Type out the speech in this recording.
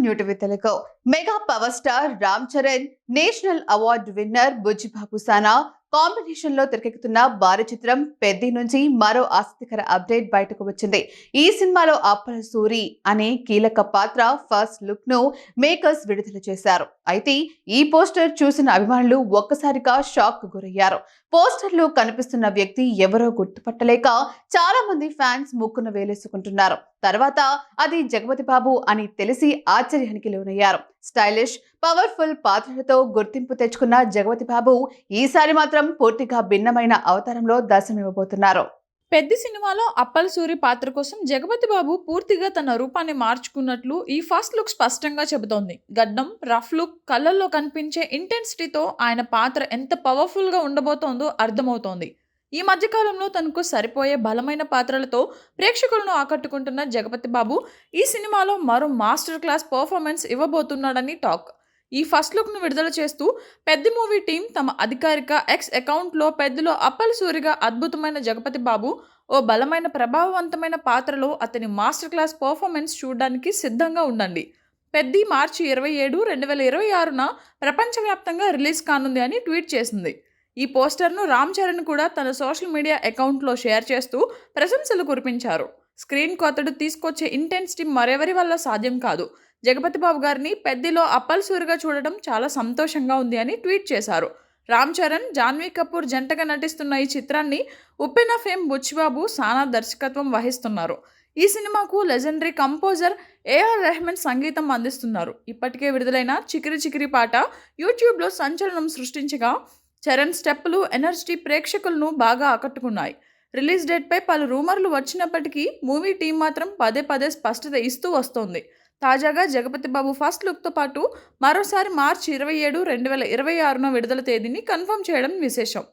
New TV Telugu. Mega power star Ram Charan national award winner Buchibabu Sana కాంబినేషన్లో తెరకెక్కుతున్న భారీ చిత్రం పెద్ది నుంచి మరో ఆసక్తికర అప్డేట్ బయటకు వచ్చింది. ఈ సినిమాలో అప్పల సూరి అనే కీలక పాత్ర ఫస్ట్ లుక్ను మేకర్స్ విడుదల చేశారు. అయితే ఈ పోస్టర్ చూసిన అభిమానులు ఒక్కసారిగా షాక్కు గురయ్యారు. పోస్టర్లో కనిపిస్తున్న వ్యక్తి ఎవరో గుర్తుపట్టలేక చాలా మంది ఫ్యాన్స్ ముక్కున వేలేసుకుంటున్నారు. తర్వాత అది జగపతి బాబు అని తెలిసి ఆశ్చర్యానికి లోనయ్యారు. స్టైలిష్ పవర్ఫుల్ పాత్రలతో గుర్తింపు తెచ్చుకున్న జగపతి బాబు ఈసారి మాత్రం పూర్తిగా భిన్నమైన అవతారంలో దర్శనమివ్వబోతున్నారు. పెద్ద సినిమాలో అప్పల్ సూరి పాత్ర కోసం జగపతి బాబు పూర్తిగా తన రూపాన్ని మార్చుకున్నట్లు ఈ ఫస్ట్ లుక్ స్పష్టంగా చెబుతోంది. గడ్డం రఫ్ లుక్ కళ్ళల్లో కనిపించే ఇంటెన్సిటీతో ఆయన పాత్ర ఎంత పవర్ఫుల్గా ఉండబోతోందో అర్థమవుతోంది. ఈ మధ్యకాలంలో తనకు సరిపోయే బలమైన పాత్రలతో ప్రేక్షకులను ఆకట్టుకుంటున్న జగపతి బాబు ఈ సినిమాలో మరో మాస్టర్ క్లాస్ పర్ఫార్మెన్స్ ఇవ్వబోతున్నాడని టాక్. ఈ ఫస్ట్ లుక్ను విడుదల చేస్తూ పెద్ద మూవీ టీం తమ అధికారిక ఎక్స్ అకౌంట్లో పెద్దలో అప్పల్ సూరిగా అద్భుతమైన జగపతి బాబు ఓ బలమైన ప్రభావవంతమైన పాత్రలో అతని మాస్టర్ క్లాస్ పర్ఫార్మెన్స్ చూడడానికి సిద్ధంగా ఉండండి. పెద్ది మార్చి ఇరవై ఏడు రెండు వేల ఇరవై ఆరున ప్రపంచవ్యాప్తంగా రిలీజ్ కానుంది అని ట్వీట్ చేసింది. ఈ పోస్టర్ను రామ్ చరణ్ కూడా తన సోషల్ మీడియా అకౌంట్లో షేర్ చేస్తూ ప్రశంసలు కురిపించారు. స్క్రీన్కు అతడు తీసుకొచ్చే ఇంటెన్సిటీ మరెవరి వల్ల సాధ్యం కాదు. జగపతి బాబు గారిని పెద్దిలో అప్పల్ సూరిగా చూడడం చాలా సంతోషంగా ఉంది అని ట్వీట్ చేశారు. రామ్ చరణ్ జాన్వీ కపూర్ జంటగా నటిస్తున్న ఈ చిత్రాన్ని ఉప్పెన ఫేమ్ బుచ్చిబాబు సానా దర్శకత్వం వహిస్తున్నారు. ఈ సినిమాకు లెజెండరీ కంపోజర్ ఏఆర్ రెహమాన్ సంగీతం అందిస్తున్నారు. ఇప్పటికే విడుదలైన చికిరి చికిరి పాట యూట్యూబ్లో సంచలనం సృష్టించగా చరణ్ స్టెప్పులు ఎనర్జీ ప్రేక్షకులను బాగా ఆకట్టుకున్నాయి. రిలీజ్ డేట్పై పలు రూమర్లు వచ్చినప్పటికీ మూవీ టీం మాత్రం పదే పదే స్పష్టత ఇస్తూ వస్తోంది. తాజాగా జగపతి బాబు ఫస్ట్ లుక్తో పాటు మరోసారి మార్చి ఇరవై ఏడు రెండు వేల ఇరవై ఆరున విడుదల తేదీని కన్ఫర్మ్ చేయడం విశేషం.